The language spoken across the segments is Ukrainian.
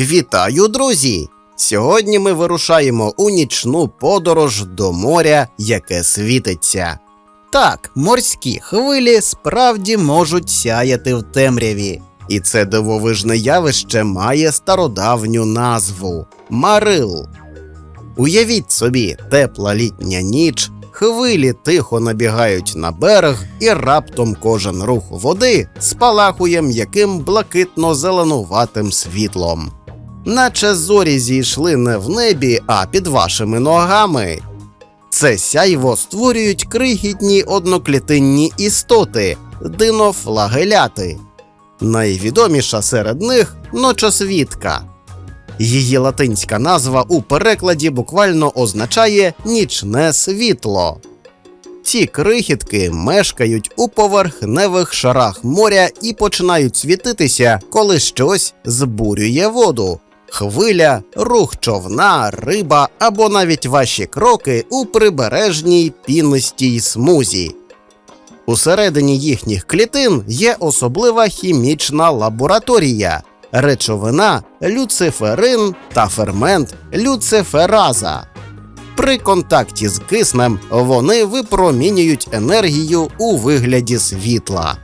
Вітаю, друзі! Сьогодні ми вирушаємо у нічну подорож до моря, яке світиться. Так, морські хвилі справді можуть сяяти в темряві, і це дивовижне явище має стародавню назву Марил. Уявіть собі, тепла літня ніч, хвилі тихо набігають на берег, і раптом кожен рух води спалахує м'яким блакитно-зеленуватим світлом. Наче зорі зійшли не в небі, а під вашими ногами. Це сяйво створюють крихітні одноклітинні істоти динофлагеляти. Найвідоміша серед них ночосвітка. Її латинська назва у перекладі буквально означає нічне світло. Ці крихітки мешкають у поверхневих шарах моря і починають світитися, коли щось збурює воду. Хвиля, рух човна, риба або навіть ваші кроки у прибережній пінистій смузі. Усередині їхніх клітин є особлива хімічна лабораторія, речовина люциферин та фермент люцифераза. При контакті з киснем вони випромінюють енергію у вигляді світла.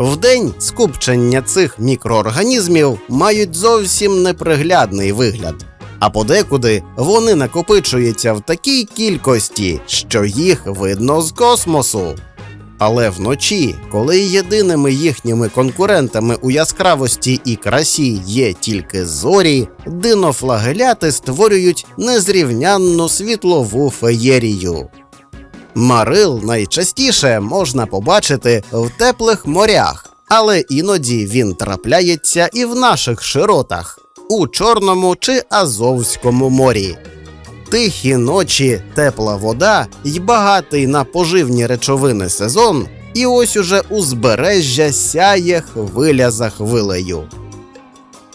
Вдень скупчення цих мікроорганізмів мають зовсім неприглядний вигляд, а подекуди вони накопичуються в такій кількості, що їх видно з космосу. Але вночі, коли єдиними їхніми конкурентами у яскравості і красі є тільки зорі, динофлагеляти створюють незрівнянну світлову феєрію. Марил найчастіше можна побачити в теплих морях, але іноді він трапляється і в наших широтах у Чорному чи Азовському морі. Тихі ночі, тепла вода й багатий на поживні речовини сезон, і ось уже узбережжя сяє хвиля за хвилею.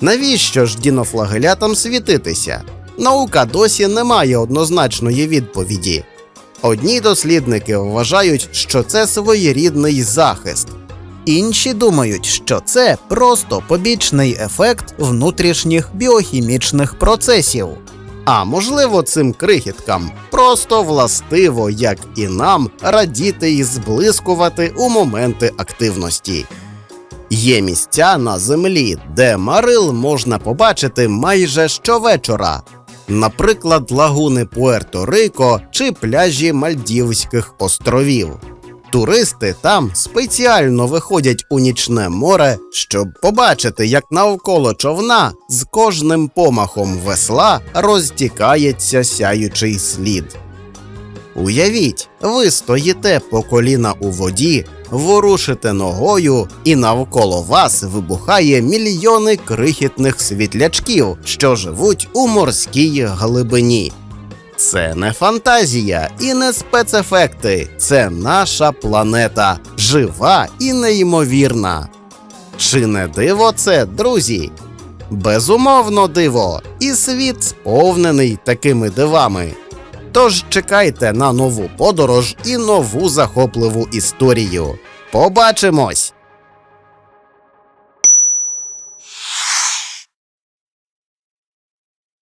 Навіщо ж дінофлагелятам світитися? Наука досі не має однозначної відповіді. Одні дослідники вважають, що це своєрідний захист. Інші думають, що це просто побічний ефект внутрішніх біохімічних процесів. А можливо, цим крихіткам просто властиво, як і нам, радіти і зблискувати у моменти активності. Є місця на землі, де марил можна побачити майже щовечора, наприклад, лагуни Пуерто-Рико чи пляжі Мальдівських островів. Туристи там спеціально виходять у нічне море, щоб побачити, як навколо човна з кожним помахом весла розтікається сяючий слід. Уявіть, ви стоїте по коліна у воді, ворушите ногою, і навколо вас вибухає мільйони крихітних світлячків, що живуть у морській глибині. Це не фантазія і не спецефекти. Це наша планета, жива і неймовірна. Чи не диво це, друзі? Безумовно, диво, і світ сповнений такими дивами. Тож чекайте на нову подорож і нову захопливу історію. Побачимось!